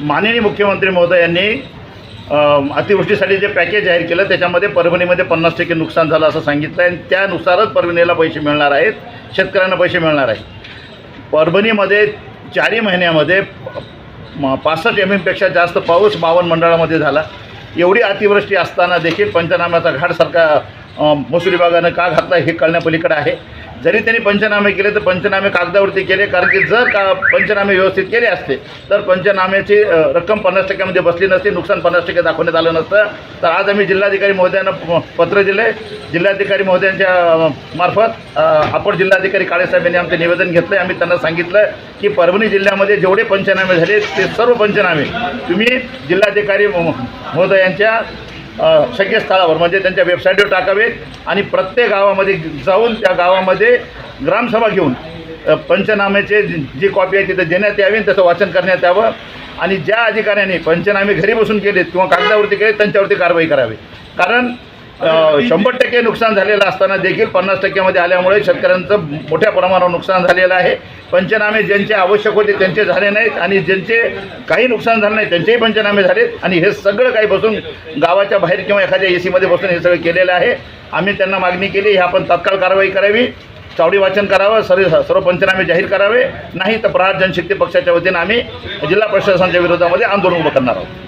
माननीय मुख्यमंत्री महोदयांनी यांनी अतिवृष्टीसाठी जे पॅकेज जाहीर केलं त्याच्यामध्ये परभणीमध्ये पन्नास टक्के नुकसान झालं असं सांगितलं आहे आणि त्यानुसारच परभणीला पैसे मिळणार आहेत शेतकऱ्यांना पैसे मिळणार आहेत. परभणीमध्ये चारही महिन्यामध्ये म- पासष्ट एम एमपेक्षा जास्त पाऊस बावन्न मंडळामध्ये झाला. एवढी अतिवृष्टी असताना देखील पंचनाम्याचा घाट सरकार महसूल विभागानं का घातला हे कळण्यापलीकडे आहे. जरी त्यांनी पंचनामे केले तर पंचनामे कागदावरती केले. कारण की जर का पंचनामे व्यवस्थित केले असते तर पंचनाम्याची रक्कम पन्नास टक्क्यामध्ये बसली नसती नुकसान पन्नास टक्के दाखवण्यात आलं नसतं. तर आज आम्ही जिल्हाधिकारी महोदयांना प- पत्र दिले जिल्हाधिकारी महोदयांच्या मार्फत आपण अपर जिल्हाधिकारी काळेसाहेब यांनी आमचं निवेदन घेतलं आहे आम्ही त्यांना सांगितलं की परभणी जिल्ह्यामध्ये जेवढे पंचनामे झाले ते सर्व पंचनामे तुम्ही जिल्हाधिकारी महोदयांच्या अ, संकेतस्थळावर म्हणजे त्यांच्या वेबसाईटवर टाकावेत आणि प्रत्येक गावामध्ये जाऊन त्या गावामध्ये ग्रामसभा घेऊन पंचनाम्याचे जी कॉपी आहे तिथे देण्यात यावी त्याचं वाचन करण्यात यावं आणि ज्या अधिकाऱ्यांनी पंचनामे घरी बसून केलेत किंवा कागदावरती केले त्यांच्यावरती कारवाई करावी. कारण शंभर टक्के नुकसान झालेलं असताना देखील पन्नास टक्क्यामध्ये आल्यामुळे शेतकऱ्यांचं मोठ्या प्रमाणावर नुकसान झालेलं आहे. पंचनामे ज्यांचे आवश्यक होते त्यांचे झाले नाहीत आणि ज्यांचे काही नुकसान झालं नाही त्यांचेही पंचनामे झालेत. आणि हे सगळं काही बसून गावाच्या बाहेर किंवा एखाद्या ए सीमध्ये बसून हे सगळं केलेलं आहे. आम्ही त्यांना मागणी केली हे आपण तत्काळ कारवाई करावी. चावडी वाचन करावं सर्व सर्व पंचनामे जाहीर करावे. नाही तर प्रहार जनशक्ती पक्षाच्या वतीनं आम्ही जिल्हा प्रशासनाच्या विरोधामध्ये आंदोलन उभं करणार आहोत.